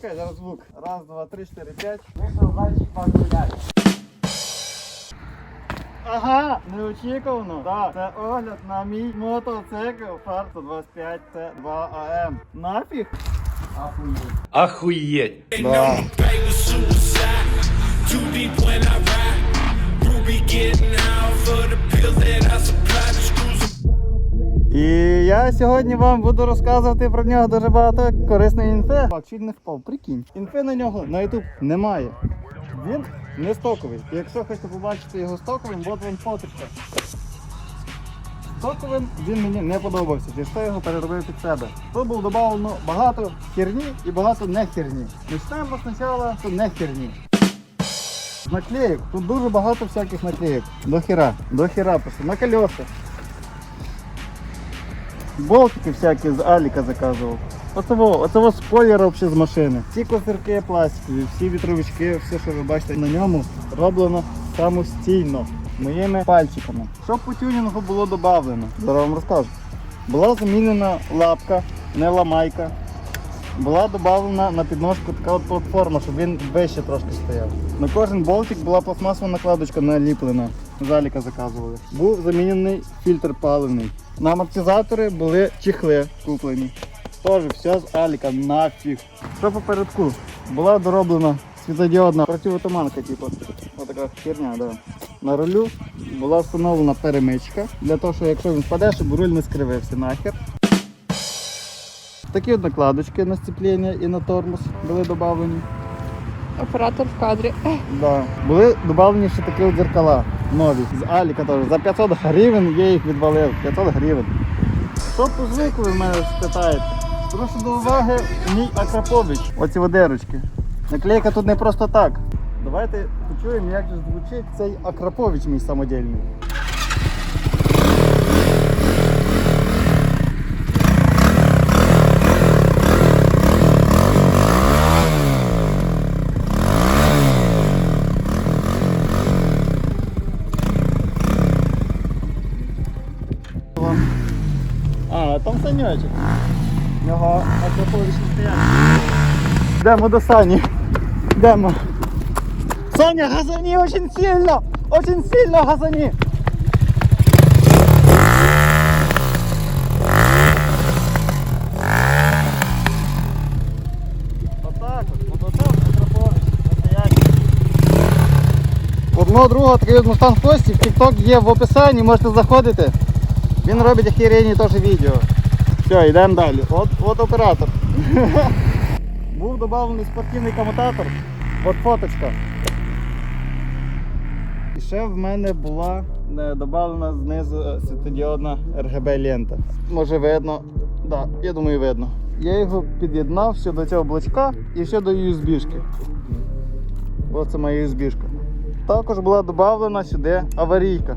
Почекай, зараз звук. Раз, два, три, чотири, п'ять. Вийшов зайчик погуляти. Ага, неочікувано. Так, це огляд на мій мотоцикл Фарто 25 Т2АМ. Нафіг? Ахуєть. Охуеть. Да. Я сьогодні вам буду розказувати про нього дуже багато корисної інфи. Так, чуть не впав, прикинь. Інфи на нього на YouTube немає. Він не стоковий. Якщо хочете побачити його стоковим, от вам фоточка. Стоковим він мені не подобався, через що його переробив під себе. Тут було додано багато херні і багато не херні. Почнемо спочатку, не херні. З наклеїк. Тут дуже багато всяких наклеїк. До хера. До хера просто. На колеса. Болтики всякі з Аліка заказував. Оцево, оцево спойлер взагалі з машини. Всі козирки пластикові, всі вітровички, все, що ви бачите на ньому, роблено самостійно, моїми пальчиками. Що по тюнінгу було додано? Зараз вам розкажу. Була замінена лапка, не ламайка. Була додана на підножку така от платформа, щоб він вище трошки стояв. На кожен болтик була пластмасова накладочка наліплена. З Аліка заказували. Був замінений фільтр паливний. На амортизатори були чехли куплені. Теж все з Аліка нафіг. Що попередку? Була дороблена світодіодна противотуманка, типу. Отака херня, да. На рулю була встановлена перемичка для того, що якщо він впаде, щоб руль не скривився нахер. Такі от накладочки на сцеплення і на тормоз були додавлені. Оператор в кадрі. Да. Були додавлені ще такі от дзеркала нові. З Аліка теж. За 500 гривень я їх відвалив. 500 гривень. Що ви в мене спитаєте? Прошу до уваги мій Акрапович. Оці водерочки. Наклейка тут не просто так. Давайте почуємо, як же звучить цей Акрапович мій самодільний. Вам. А, там санечок. В нього Акрапович не стоять. Йдемо до Сані. Йдемо. Саня, газани очень сильно! Очень сильно газани! Отак от, от отак Акрапович, настоящий. Одного другого такий от Мустанг Хвості, в TikTok є в описанні, можете заходити. Він робить охеренні теж відео. Все, йдемо далі. От, от оператор. Був додавлений спортивний комутатор. От фоточка. І ще в мене була е, додавлена знизу е, світодіодна RGB лента. Може видно. Да, я думаю видно. Я його під'єднав ще до цього блочка і ще до USB-шки. Оце моя USB-шка. Також була додавлена сюди аварійка.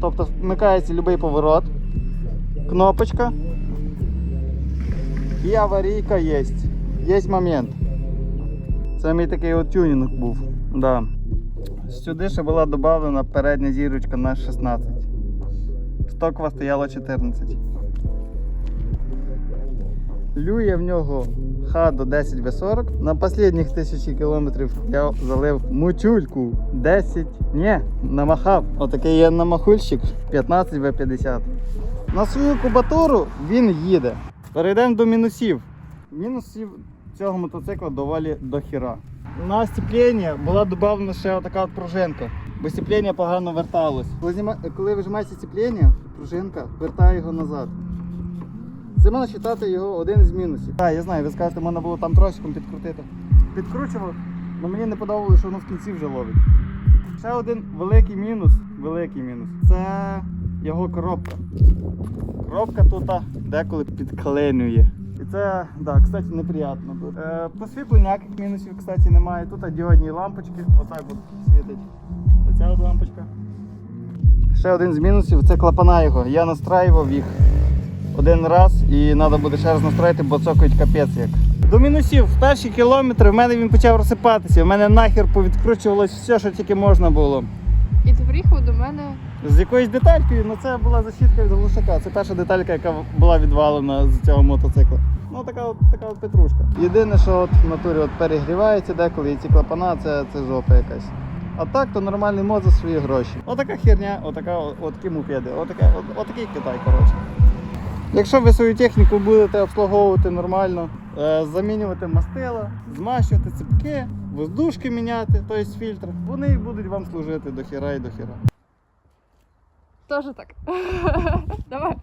Тобто вмикається будь-який поворот, кнопочка і аварійка є. Є момент. Це мій такий от тюнінг був. Да. Сюди ще була додана передня зірочка на 16. Стокова стояла 14. Лює в нього Хадо 10 В40. На останніх тисячі кілометрів я залив мучульку 10. Ні, намахав. Отакий є намахульщик 15 В50. На свою кубатуру він їде. Перейдемо до мінусів. Мінусів цього мотоцикла доволі до хіра. На степлення була додана ще така от пружинка, бо степлення погано верталось. Коли, вижимається степлення, пружинка вертає його назад. Це можна вважати його один з мінусів. Так, я знаю, ви скажете, можна було там тросиком підкрутити. Підкручував, але мені не подобалося, що воно в кінці вже ловить. Ще один великий мінус, великий мінус. Це його коробка. Коробка тут деколи підклинює. І це, да, кстати, неприємно тут. Е, по світлу ніяких мінусів, кстати, немає. Тут діодні лампочки, отак от світить. Оця от лампочка. Ще один з мінусів це клапана його. Я настраював їх один раз і треба буде ще раз настроїти, бо цокають капець як. До мінусів в перші кілометри в мене він почав розсипатися. В мене нахер повідкручувалось все, що тільки можна було. І приїхав до мене з якоюсь деталькою, ну це була защітка від глушака. Це перша деталька, яка була відвалена з цього мотоцикла. Ну така от така от петрушка. Єдине, що от в натурі от перегрівається деколи, і ці клапана це, це жопа якась. А так, то нормальний мод за свої гроші. Отака херня, отака, отакі мопеди, отака, от, отакий Китай, коротше. Якщо ви свою техніку будете обслуговувати нормально, замінювати мастила, змащувати цепки, воздушки міняти, тобто фільтр, вони будуть вам служити до хіра і до хіра. Тоже так. Давай.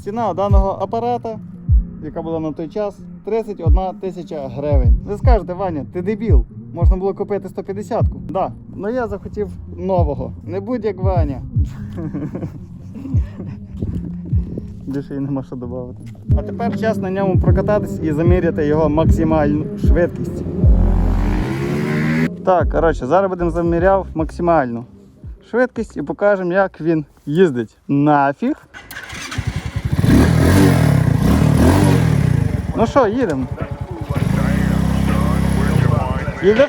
Ціна даного апарата, яка була на той час, 31 тисяча гривень. Ви скажете, Ваня, ти дебіл. Можна було купити 150-ку. Да. Ну я захотів нового. Не будь як Ваня. Більше і нема що додати. А тепер час на ньому прокататись і заміряти його максимальну швидкість. Так, коротше, зараз будемо заміряв максимальну швидкість і покажемо, як він їздить. Нафіг. Ну що, їдемо? Їде?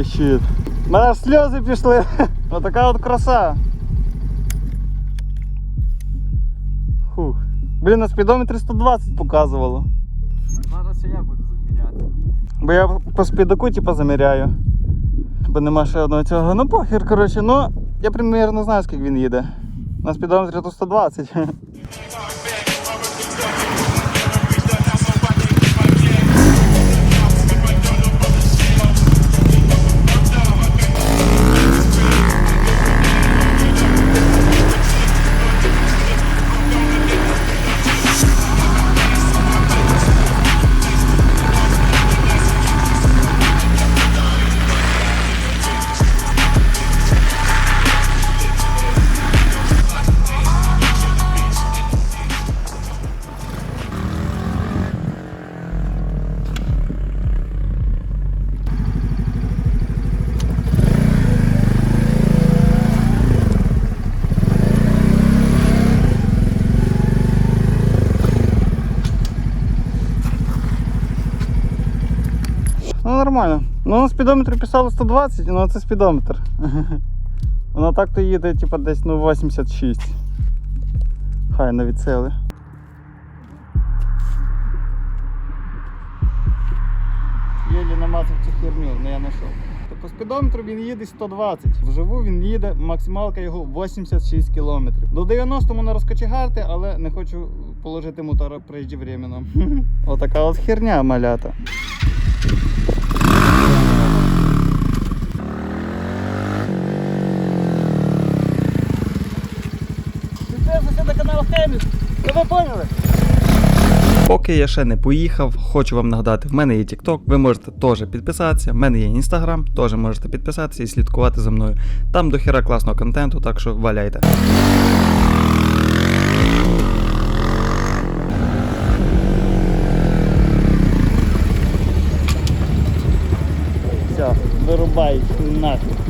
Ой, щит. У мене аж сльози пішли. Отака от краса. Фух. Блін, на спідометрі 120 показувало. Зараз я буду заміряти. Бо я по спідаку типу заміряю. Бо нема ще одного цього. Ну похер, коротше, ну я примірно знаю, скільки він їде. На спідометрі то 120. нормально. Ну на спідометрі писало 120, ну це спідометр. Воно так то їде, типу, десь ну 86. Хай навіть сили. Єлі намазав цю херню, але я знайшов. По спідометру він їде 120. Вживу він їде, максималка його 86 км. До 90 можна розкочегарти, але не хочу положити мотора преждевременно. Отака от херня малята. Підписуйся на канал Хеміс. Ви поняли? Поки я ще не поїхав, хочу вам нагадати, в мене є TikTok, ви можете теж підписатися. В мене є Instagram, теж можете підписатися і слідкувати за мною. Там до хіра класного контенту, так що валяйте. Все, вирубай нафіг.